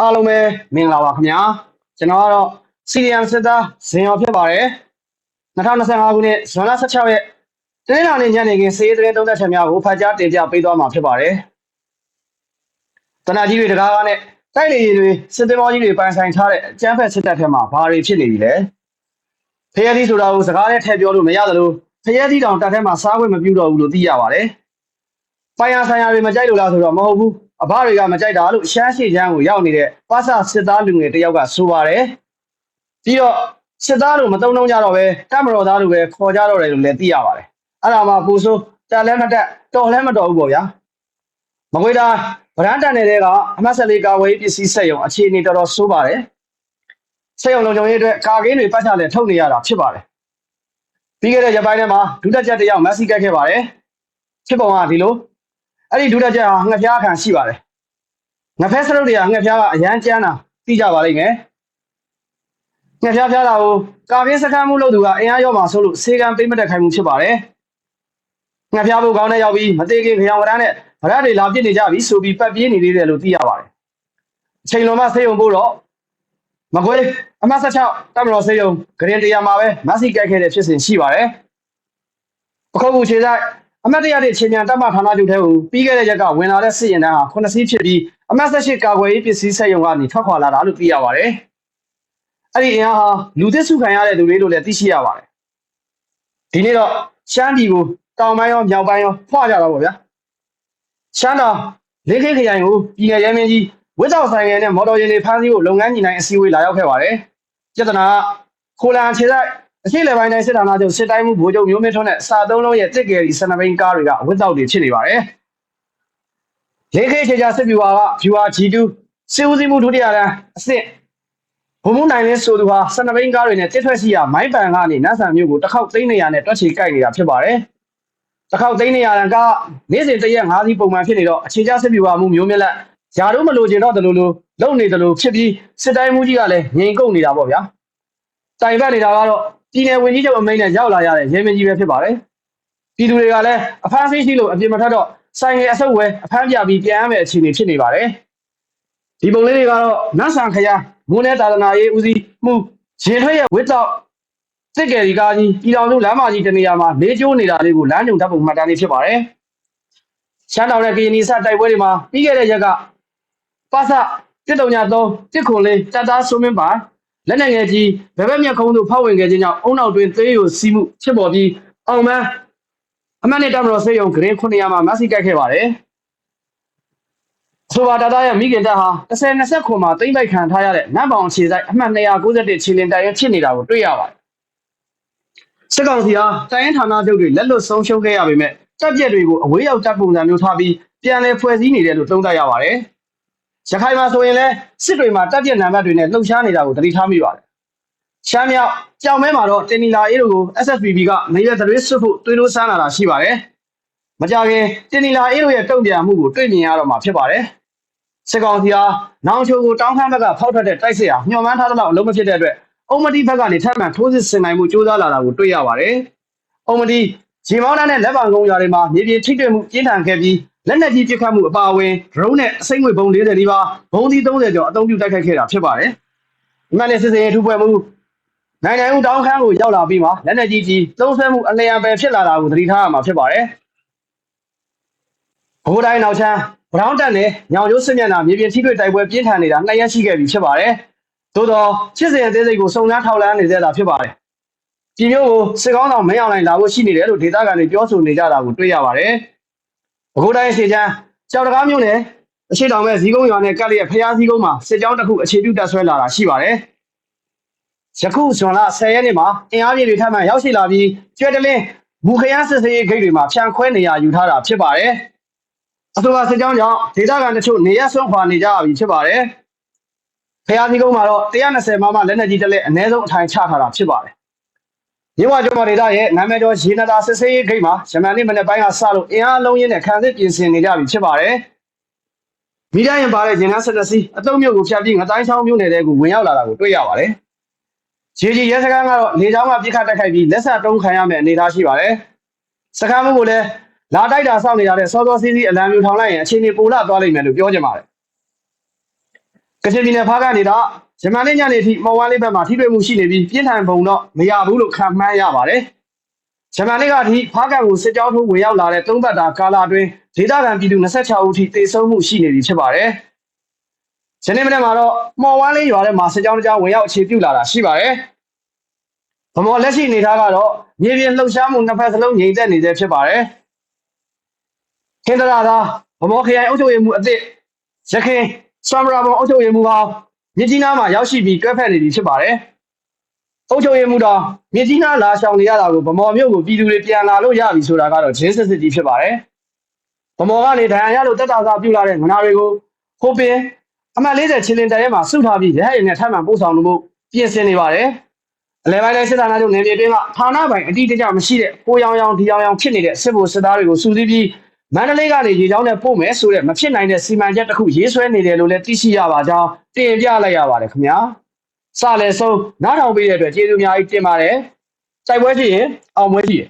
အားလုံးပဲမင်္ဂလာပါခင်ဗျာကျွန်တော်ကတော့ CDM စစ်သားဇင်ရောဖြစ်ပါတယ်2025ခုနှစ်ဇွန်လ16ရက်တနင်္လာနေ့ညနေခင်းစေးသတင်းသုံးသက်ချက်များကိုဖတ်ကြားတင်ပြပေးသွားမှာဖြစ်ပါတယ်တနအကြီးတွေတကားကားနဲ့တိုက်လေတွေစစ်သည်မောကြီးတွေပိုင်ဆိုင်ထားတဲ့အကျန်းဖက်စစ်တပ်ထဲမှာဘာတွေဖြစ်နေပြီလဲဖရဲသီးဆိုတာကိုစကားနဲ့ထည့်ပြောလို့မရသလိုဖရဲသီးတောင်တပ်ထဲမှာစားခွင့်မပြုတော့ဘူးလို့သိရပါတယ်ပိုင်ရဆိုင်ရာတွေမကြိုက်လို့လားဆိုတော့မဟုတ်ဘူး အဘတွေကမကြိုက်တာလို့ရှမ်းရှိချမ်းကိုရောက်နေတဲ့ပါဆစစ်သားလူငယ်တယောက်ကဆိုပါတယ်ပြီးတော့စစ်သားလို့မတုံ့တော့ကြတော့ပဲတပ်မတော်သားလို့ပဲခေါ်ကြတော့တယ်လို့လည်းသိရပါတယ်အဲ့ဒါမှပူဆိုးတက်လည်းမတက်တော်လည်းမတော်ဘူးပေါ့ဗျာမကွေးတာဗရန်တန်နေတဲ့ကအမတ်ဆက်လေးကာဝေးပစ္စည်းဆက်ယုံအခြေအနေတော်တော်ဆိုးပါတယ်ဆက်ယုံလုံခြုံရေးအတွက်ကာကင်းတွေပတ်ချလဲထုတ်နေရတာဖြစ်ပါတယ်ပြီးခဲ့တဲ့ရက်ပိုင်းထဲမှာဒုတက်ချက်တယောက်မက်ဆီကက်ခဲ့ပါတယ်ဖြစ်ပုံကဒီလို အဲ့ဒီဒုတက်ချက်ဟာငှက်ဖျားခံရှိပါတယ်ငှက်ဖဲစရုပ်တွေကငှက်ဖျားကအရန်ကျန်းတာသိကြပါလိမ့်မယ်ငှက်ဖျားဖျားတာကိုကာကင်းစခန်းမှုလုပ်သူကအင်အားရောမှာဆိုလို့စေကံပိတ်မတက်ခိုင်းမှုဖြစ်ပါတယ်ငှက်ဖျားဖို့ကောင်းတဲ့ရောက်ပြီးမသေးခင်ခရောင်ဝရမ်းနဲ့ဗရက်တွေလာပြစ်နေကြပြီဆိုပြီးပတ်ပြေးနေသေးတယ်လို့သိရပါတယ်အချိန်လုံးမဆေးရုံဖို့တော့မကွေးအမတ်16တမတော်ဆေးရုံဂရင်တရားမှာပဲမက်ဆီကက်ခဲ့တဲ့ဖြစ်စဉ်ရှိပါတယ်အခုခုခြေဆိုင် အမတ်တရတဲ့ချင်းမြန်တပ်မဌာနချုပ်ထဲကိုပြီးခဲ့တဲ့ရက်ကဝင်လာတဲ့စစ်ရင်တန်းဟာခုနှစ်စီးဖြစ်ပြီးအမတ်18ကာကွယ်ရေးပစ္စည်းဆက်ယုံကနေထွက်ခွာလာတာလို့သိရပါတယ်အဲ့ဒီအင်အားဟာလူသစ်စုခံရတဲ့လူတွေလို့လည်းသိရှိရပါတယ်ဒီနေ့တော့ရှမ်းပြည်ကိုတောင်ပိုင်းရောမြောက်ပိုင်းရောဖွာကြတာပေါ့ဗျာရှမ်းတော်လေးခေတ်ခရိုင်ကိုပြည်နယ်ရဲမင်းကြီးဝစ်တောက်ဆိုင်ငယ်နဲ့မော်တော်ယာဉ်တွေဖမ်းဆီးဖို့လုပ်ငန်းညီနိုင်အစည်းအဝေးလာရောက်ခဲ့ပါတယ်ပြဿနာကခိုလန်ခြေဆိုင် အရှိလေပိုင်းတိုင်းစစ်ဌာနချုပ်စစ်တိုင်းမှုဗိုလ်ချုပ်မျိုးမင်းထွန်းနဲ့စာသုံးလုံးရဲ့တစ်ကယ်ဒီစနဘိန်းကားတွေကဝစ်တောက်တွေဖြစ်နေပါတယ်လေးခေတ်ခြေချစစ်ဗျူဟာကဗျူဟာ G2 စစ်ဦးစီးမှုဒုတိယတန်းအဆင့်ဘုံမှုနိုင်လင်းဆိုသူဟာစနဘိန်းကားတွေနဲ့တစ်ထွက်ရှိရာမိုင်းပန်ကနေနတ်ဆန်မြို့ကိုတစ်ခေါက်သိန်းနေရနဲ့တွက်ချီကြိုက်နေတာဖြစ်ပါတယ်တစ်ခေါက်သိန်းနေရတန်ကနေ့စဉ်တရက်၅စီးပုံမှန်ဖြစ်နေတော့အခြေချစစ်ဗျူဟာမှုမျိုးမြက်လက်ယာတို့မလို့ကျင်တော့တလူလူလုံနေတလူဖြစ်ပြီးစစ်တိုင်းမှုကြီးကလည်းငြိမ်ကုန်နေတာပေါ့ဗျာတိုင်ဘက်နေတာကတော့ ပြည်နယ်ဝင်ကြီးချုပ်အမိန့်နဲ့ရောက်လာရတဲ့ရဲမင်းကြီးပဲဖြစ်ပါတယ်ပြည်သူတွေကလည်းအဖမ်းဆီးရှိလို့အပြင်မထွက်တော့ဆိုင်ငယ်အဆုပ်ဝဲအဖမ်းပြပြီးပြန်ရမယ့်အခြေအနေဖြစ်နေပါတယ်ဒီပုံလေးတွေကတော့နတ်ဆန်ခရမွန်းတဲ့သာသနာရေးဦးစီးမှုရင်ထွက်ရဲ့ဝစ်တော့စစ်ကယ်ဒီကားကြီးပြည်တော်စုလမ်းမကြီးတနေရာမှာလေးကျိုးနေတာလေးကိုလမ်းကြုံတပ်ပုံမှတ်တမ်းလေးဖြစ်ပါတယ်ရှမ်းတောင်နဲ့ကရင်နီစတိုက်ပွဲတွေမှာပြီးခဲ့တဲ့ရက်ကပါစတစ်တုံညာ3တစ်ခွန်လေးတပ်သားဆိုမင်းပါ လက်နက်ငယ်ကြီးဘယ်ဘက်မျက်ခုံးသို့ဖောက်ဝင်ခဲ့ခြင်းကြောင့်အုံနောက်တွင်သေးယိုစီးမှုဖြစ်ပေါ်ပြီးအောင်မန်းအမှတ်နဲ့တမတော်ဆေးရုံဂရင်900မှာမက်ဆီကိုက်ခဲ့ပါတယ်ဆိုပါတာတာရဲ့မိခင်တပ်ဟာ10-20ခွန်မှာတိမ့်ပိုက်ခံထားရတဲ့နတ်ပေါင်ခြေဆိုင်အမှတ်291ခြေလင်တိုင်ရင်ဖြစ်နေတာကိုတွေ့ရပါတယ်စစ်ကောင်စီဟာတိုင်းရင်ဌာနချုပ်တွေလက်လွတ်ဆုံးရှုံးခဲ့ရပေမဲ့တပ်ပြက်တွေကိုအဝေးရောက်တပ်ပုံစံမျိုးထားပြီးပြန်လည်ဖွဲ့စည်းနေတယ်လို့သုံးသပ်ရပါတယ် ရခိုင်မှာဆိုရင်လည်းစစ်တွေမှာတပ်ပြက်နံပါတ်တွေနဲ့လှုပ်ရှားနေတာကိုသတိထားမိပါတယ်ရှမ်းမြောက်ကြောင်မဲမှာတော့တင်နီလာအေးတို့ကို SSPB ကနေရသွေးဆွတ်ဖို့တွေးလို့ဆန်းလာတာရှိပါတယ်မကြခင်တင်နီလာအေးတို့ရဲ့တုံ့ပြန်မှုကိုတွေ့မြင်ရတော့မှာဖြစ်ပါတယ်စစ်ကောင်စီဟာနောင်ချိုကိုတောင်းခမ်းဘက်ကဖောက်ထွက်တဲ့တိုက်စစ်ဟာညှော်မှန်းထားသလောက်အလုံးမဖြစ်တဲ့အတွက်အုံမတီဘက်ကနေထပ်မံထိုးစစ်ဆင်နိုင်မှုကြိုးစားလာတာကိုတွေ့ရပါတယ်။အုံမတီဂျီမောင်းတန်းနဲ့လက်ပံကုန်းရွာတွေမှာမြေပြင်ထိတွေ့မှုပြင်းထန်ခဲ့ပြီး လက်နက်ကြီးပစ်ခတ်မှုအပါအဝင် drone နဲ့အစိမ့်ငွေဘုံ40နီးပါးဘုံသီး30ကျော်အသုံးပြုတိုက်ခိုက်ခဲ့တာဖြစ်ပါတယ်။ဒီမှလည်းစစ်စေးထူပွဲမှုနိုင်ငံဦးတောင်းခမ်းကိုရောက်လာပြီးမှလက်နက်ကြီးကြီးသုံးဆွဲမှုအလျံပယ်ဖြစ်လာတာကိုသတိထားရမှာဖြစ်ပါတယ်။ဘိုးတိုင်းနောက်ချမ်းဘရောင်းတက်နဲ့ညောင်ကျိုးစစ်မျက်နှာမြေပြင်ထိတွေ့တိုက်ပွဲပြင်းထန်နေတာနှစ်ရက်ရှိခဲ့ပြီဖြစ်ပါတယ်။သို့တော့ချစ်စင်အသေးစိတ်ကိုစုံစမ်းထောက်လှမ်းနေသေးတာဖြစ်ပါတယ်။ဒီမျိုးကိုစစ်ကောင်းဆောင်မင်းအောင်လိုင်လာဖို့ရှိနေတယ်လို့ဒေသခံတွေပြောဆိုနေကြတာကိုတွေ့ရပါတယ်။ ဘိုးတိုင်းစီချမ်းကြောက်တကားမျိုးနဲ့အရှိတောင်မဲ့ဇီးကုန်းရွာနဲ့ကပ်လျက်ဖျားဇီးကုန်းမှာစစ်ကြောင်းတစ်ခုအခြေပြုတက်ဆွဲလာတာရှိပါတယ်။ယခုဇွန်လ10ရက်နေ့မှာအင်အားပြည့်တွေထပ်မံရောက်ရှိလာပြီးကျွဲတလင်းမူခရမ်းစစ်စေးဂိတ်တွေမှာဖြန့်ခွဲနေရယူထားတာဖြစ်ပါတယ်။အဆိုပါစစ်ကြောင်းကြောင့်ဒေသခံတချို့နေရဆွန့်ခွာနေကြရပြီဖြစ်ပါတယ်။ဖျားစည်းကုန်းမှာတော့120မမလက်နက်ကြီးတစ်လက်အ ਨੇ ဆုံးအထိုင်ချထားတာဖြစ်ပါတယ်။ မြဝကျော်မဒေသရဲ့နာမည်ကျော်ရေနတာစစ်စေးဂိတ်မှာရမန်နေ့မနေ့ပိုင်းကစလို့အင်အားလုံးရင်းနဲ့ခံစစ်ပြင်ဆင်နေကြပြီဖြစ်ပါတယ်။မိတိုင်းရင်ပါတဲ့ရင်နှန်းဆက်စီအတုံးမြို့ကိုဖြတ်ပြီးငတိုင်းချောင်းမြို့နယ်တဲကိုဝင်ရောက်လာတာကိုတွေ့ရပါတယ်။ဂျီဂျီရဲစခန်းကတော့နေချောင်းကပြစ်ခတ်တက်ခိုက်ပြီးလက်ဆက်တုံးခံရမယ့်အနေအထားရှိပါတယ်။စခန်းမှုကိုလည်းလာတိုက်တာစောင့်နေရတဲ့စောစောစီးစီးအလံမျိုးထောင်လိုက်ရင်အချိန်ကြီးပိုလာသွားလိမ့်မယ်လို့ပြောကြပါတယ်။ကချင်ပြည်နယ်ဖားကနေတော့ ဂျမန်နေ့ညနေထိမော်ဝမ်းလေးဘက်မှာထိတွေ့မှုရှိနေပြီးပြင်းထန်ပုံတော့မရဘူးလို့ခံမှန်းရပါတယ်ဂျမန်နေ့ကထိဖားကန်ကိုစစ်ကြောင်းထိုးဝင်ရောက်လာတဲ့သုံးပတ်တာကာလအတွင်းဒေသခံပြည်သူ26ဦးထိတေဆုံးမှုရှိနေပြီဖြစ်ပါတယ်။ယနေ့မနေ့မှာတော့မော်ဝမ်းလေးရွာထဲမှာစစ်ကြောင်းတစ်ကြောင်းဝင်ရောက်အခြေပြုလာတာရှိပါတယ်။ဗမော်လက်ရှိအနေထားကတော့မြေပြင်လှုပ်ရှားမှုနှစ်ဖက်စလုံးငြိမ်သက်နေသေးဖြစ်ပါတယ်။ခင်ဒရာသာဗမော်ခရိုင်အုပ်ချုပ်ရေးမှူးအသစ်ရခင်စမ်ရာဘုံအုပ်ချုပ်ရေးမှူးဟောင်း မြစ်ကြီးနားမှာရောက်ရှိပြီးတွဲဖက်နေပြီဖြစ်ပါတယ်။အုပ်ချုပ်ရေးမှူးတော်မြစ်ကြီးနားလာရှောင်နေရတာကိုဗမော်မြို့ကိုပြည်သူတွေပြန်လာလို့ရပြီဆိုတာကတော့ဂျင်းစစ်စစ်ကြီးဖြစ်ပါတယ်။ဗမော်ကနေဒဏ်ရာရလို့တက်တာသာပြုလာတဲ့ငနာတွေကိုဟိုပင်အမှတ်40ချင်းလင်တရဲမှာစုထားပြီးရဟရင်နဲ့ထပ်မံပို့ဆောင်လို့ပြင်ဆင်နေပါတယ်။အလဲပိုင်းတိုင်းစစ်သားများတို့နေပြည်တော်ကဌာနပိုင်အတိအကျမရှိတဲ့ကိုရောင်ရောင်ဒီရောင်ရောင်ဖြစ်နေတဲ့စစ်ဗိုလ်စစ်သားတွေကိုစုစည်းပြီး မန္တလေးကနေရေကြောင်းနဲ့ပို့မယ်ဆိုတဲ့မဖြစ်နိုင်တဲ့စီမံချက်တစ်ခုရေးဆွဲနေတယ်လို့လည်းသိရှိရပါကြောင်းတင်ပြလိုက်ရပါတယ်ခင်ဗျာ။စလည်းဆုံးနားထောင်ပေးတဲ့အတွက်ကျေးဇူးအများကြီးတင်ပါတယ်။စိုက်ပွဲရှိရင်အောင်ပွဲရှိရင်